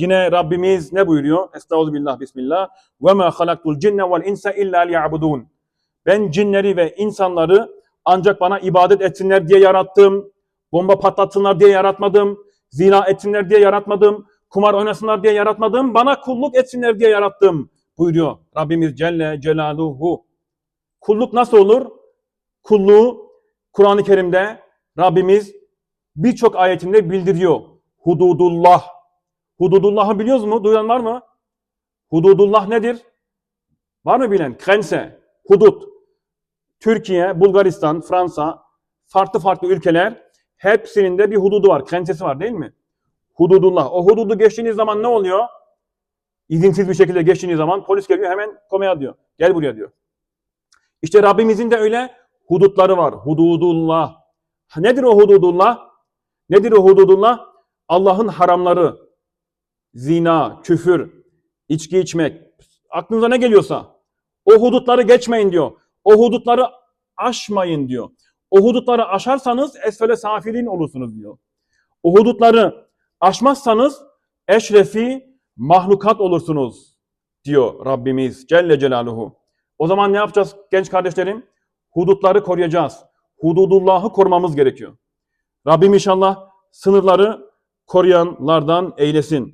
Yine Rabbimiz ne buyuruyor? Estağfirullah, Bismillah. Ve ma halaktul cinne vel insa illa liya'budun. Ben cinleri ve insanları ancak bana ibadet etsinler diye yarattım. Bomba patlatsınlar diye yaratmadım. Zina etsinler diye yaratmadım. Kumar oynasınlar diye yaratmadım. Bana kulluk etsinler diye yarattım. Buyuruyor Rabbimiz Celle Celaluhu. Kulluk nasıl olur? Kulluğu Kur'an-ı Kerim'de Rabbimiz birçok ayetinde bildiriyor. Hududullah. Hududullah'ı biliyoruz mu? Duyan var mı? Hududullah nedir? Var mı bilen? Krense, hudut. Türkiye, Bulgaristan, Fransa, farklı farklı ülkeler hepsinin de bir hududu var. Krensesi var değil mi? Hududullah. O hududu geçtiğiniz zaman ne oluyor? İzinsiz bir şekilde geçtiğiniz zaman polis geliyor hemen komaya diyor. Gel buraya diyor. İşte Rabbimizin de öyle hudutları var. Hududullah. Nedir o hududullah? Nedir o hududullah? Allah'ın haramları. Zina, küfür, içki içmek. Aklınıza ne geliyorsa. O hudutları geçmeyin diyor. O hudutları aşmayın diyor. O hudutları aşarsanız esfele safilin olursunuz diyor. O hudutları aşmazsanız eşrefi mahlukat olursunuz diyor Rabbimiz Celle Celaluhu. O zaman ne yapacağız genç kardeşlerim? Hudutları koruyacağız. Hududullah'ı korumamız gerekiyor. Rabbim inşallah sınırları koruyanlardan eylesin.